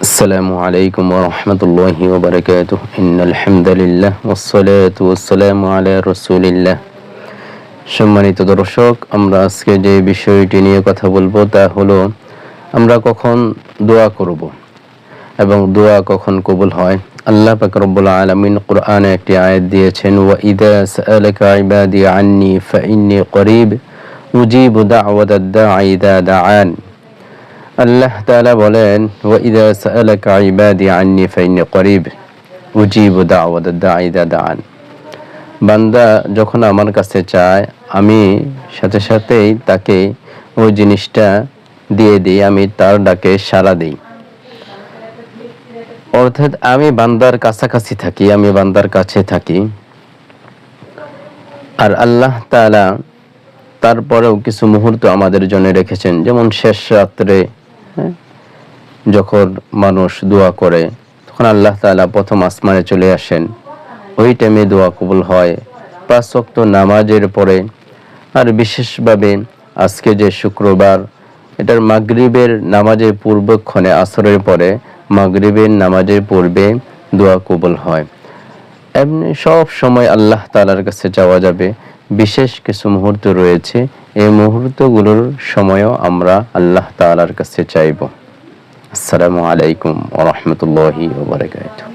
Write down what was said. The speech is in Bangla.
السلام عليكم ورحمة الله وبركاته إن الحمد لله والصلاة والسلام على رسول الله সম্মানিত দর্শক আমরা আজকে যে বিষয়টি নিয়ে কথা বলবো তা হলো আমরা কখন দোয়া করব এবং দোয়া কখন কবুল হয় আল্লাহ পাক রব্বুল আলামিন কোরআনে একটি আয়াত দিয়েছেন ওয়া ইদা সাআলাকা ইবাদি আন্নি ফাইন্নি করিব উজিবু দাওয়াতাদ দাঈ ইদা দাআন আল্লাহ তাআলা বলেন উজিবু দাআন। বান্দা যখন আমার কাছে চায়, আমি সাথে সাথেই তাকে ওই জিনিসটা দিয়ে দিই, আমি তার ডাকে সাড়া দিই। অর্থাৎ আমি বান্দার কাছাকাছি থাকি, আমি বান্দার কাছে থাকি। আর আল্লাহ তাআলা তারপরেও কিছু মুহূর্ত আমাদের জন্য রেখেছেন, যেমন শেষ রাত্রে হ্যাঁ, যখন মানুষ দোয়া করে তখন আল্লাহ তাআলা প্রথম আসমানে চলে আসেন। ওই টাইমে দোয়া কবুল হয়। পাঁচ ওয়াক্ত নামাজের পরে আর বিশেষভাবে আজকে যে শুক্রবার এটার মাগরিবের নামাজের পূর্বক্ষণে আসরের পরে মাগরিবের নামাজের পূর্বে দোয়া কবুল হয়। এমনি সব সময় আল্লাহ তালার কাছে যাওয়া যাবে। বিশেষ কিছু মুহূর্ত রয়েছে এই মুহূর্তগুলোর সময়ও আমরা আল্লাহ তালার কাছে চাইব। আসসালামু আলাইকুম ওরহমতুল্লাহি ওবরাকাতুহ